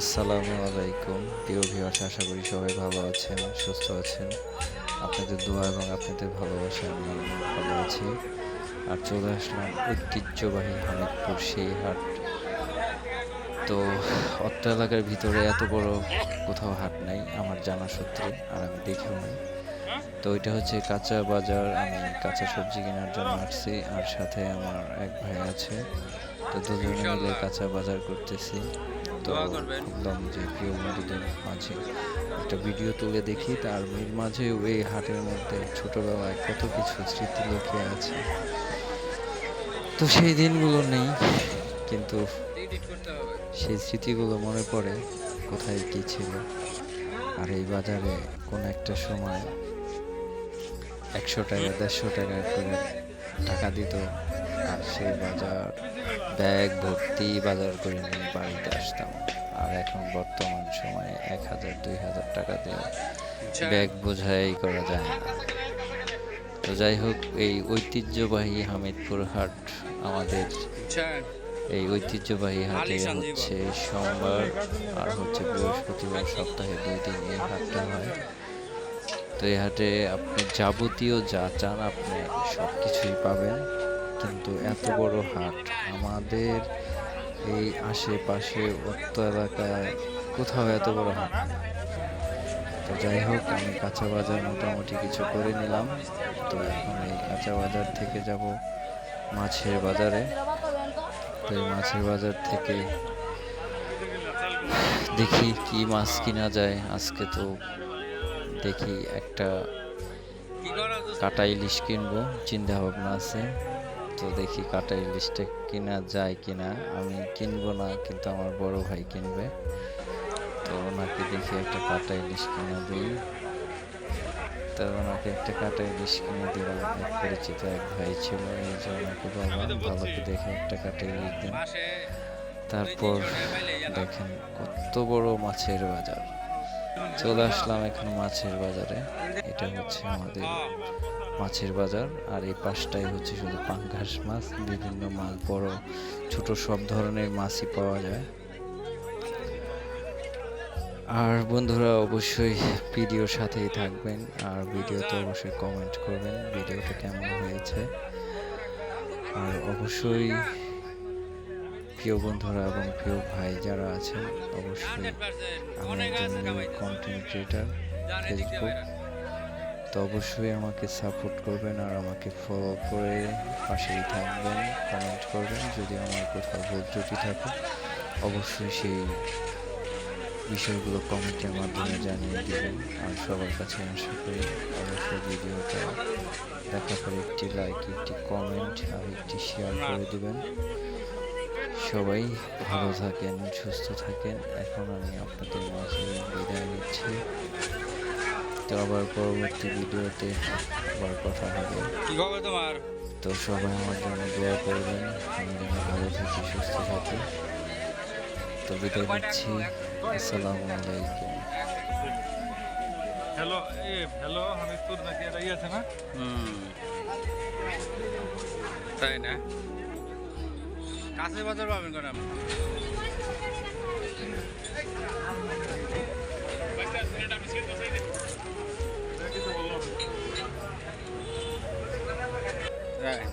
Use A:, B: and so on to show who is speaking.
A: আসসালামু আলাইকুম। প্রিয় ভিউয়ার্স আশা করি সবাই ভালো আছেন সুস্থ আছেন। আপনাদের দোয়া এবং আপনাদের ভালোবাসা আমি ভালো আছি। আর চলে আসলাম ঐতিহ্যবাহী হামিদপুর সেই হাট। তো অত্র এলাকার ভিতরে এত বড় কোথাও হাট নাই আমার জানা সূত্রে আর আমি দেখেও নাই। তো এটা হচ্ছে কাঁচা বাজার আমি কাঁচা সবজি কেনার জন্য আসছি আর সাথে আমার এক ভাই আছে। তো দুজনে মিলে কাঁচা বাজার করতেছি। তো ভাবলাম যে প্রিয় বন্ধুদের মাঝে একটা ভিডিও তুলে দেখি তার এর মাঝে এই হাটের মধ্যে ছোটোবেলায় কত কিছু স্মৃতি লুকিয়ে আছে। তো সেই দিনগুলো নেই কিন্তু সেই স্মৃতিগুলো মনে পড়ে কোথায় কি ছিল। আর এই বাজারে কোন একটা সময় একশো টাকা দেড়শো টাকা করে টাকা দিত আর সেই বাজার ব্যাগ ভর্তি বাজার করে নিয়ে বাড়িতে আসতাম। আর এখন বর্তমান সময়ে এক হাজার, দুই হাজার টাকা দিয়ে ব্যাগ বোঝাই করা যায় না। তো যাই হোক, এই ঐতিহ্যবাহী হামিদপুর হাট আমাদের এই ঐতিহ্যবাহী হাটে হচ্ছে সোমবার আর হচ্ছে বৃহস্পতিবার সপ্তাহে দুই দিন এই হাটটা হয়। তো এই হাটে আপনি যাবতীয় যা চান আপনি সব কিছুই পাবেন। কিন্তু এত বড় হাট। আমাদের এই আশেপাশে অত্য এলাকায় কোথাও এত বড় হাট তো যাই হোক, আমি কাঁচা বাজার মোটামুটি কিছু করে নিলাম। তো এখন এই কাঁচা বাজার থেকে যাব মাছের বাজারে। তো এই মাছের বাজার থেকে দেখি কি মাছ কিনা যায়। আজকে তো দেখি একটা? কাটা ইলিশ কিনবো চিন্তা ভাবনা আছে। তো দেখি কাটা ইলিশটা কিনা যায় কিনা। আমি কিনবো না কিন্তু আমার বড় ভাই কিনবে। তো ওনাকে দেখি একটা কাটা ইলিশ কিনে দিই। তো ওনাকে একটা কাটা ইলিশ কিনে দিলাম। এক পরিচিত এক ভাই ছিল এই যে ওনাকে বললাম ভালোকে দেখে একটা কাটা ইলিশ দিন। তারপর দেখেন কত বড় মাছের বাজার। চলে আসলাম এখন মাছের বাজারে। এটা হচ্ছে আমাদের মাছের বাজার, আর এই পাশটাই হচ্ছে শুধু পাঙ্গাস মাছ, বিভিন্ন মাছ, বড়, ছোট সব ধরনের মাছই পাওয়া যায়। আর বন্ধুরা অবশ্যই ভিডিওর সাথেই থাকবেন, আর ভিডিওতে অবশ্যই কমেন্ট করবেন, ভিডিওটা কেমন হয়েছে। আর অবশ্যই প্রিয় বন্ধুরা এবং প্রিয় ভাই যারা আছেন, অবশ্যই আমি একজন কন্টেন্ট ক্রিয়েটার ফেসবুক তো অবশ্যই আমাকে সাপোর্ট করবেন আর আমাকে ফলো করে পাশেই থাকবেন। কমেন্ট করবেন যদি আমার কোথাও ভুল ত্রুটি থাকে। অবশ্যই সেই বিষয়গুলো কমেন্টের মাধ্যমে জানিয়ে দেবেন। আর সবার কাছে আশা করি অবশ্যই ভিডিওটা দেখা করে একটি লাইক একটি কমেন্ট আর একটি শেয়ার করে দেবেন। সবাই ভালো থাকেন, সুস্থ থাকেন। এখন আমি আপনাদের মাঝে বিদায় নিচ্ছি। তো আবার পরবর্তী ভিডিওতে আবার কথা হবে।
B: কি খবর তোমার?
A: তো সবাই আমার জন্য দোয়া করবেন। আমি যেন ভালো থাকি সুস্থ থাকি। তো বিদায় নিচ্ছি। আসসালামু আলাইকুম।
C: হ্যালো এ হ্যালো হামিদপুর নাকি এটা আছে না?
B: হুম। তাই না? কাছে বাজার পাবেন কেন আপনি? Right.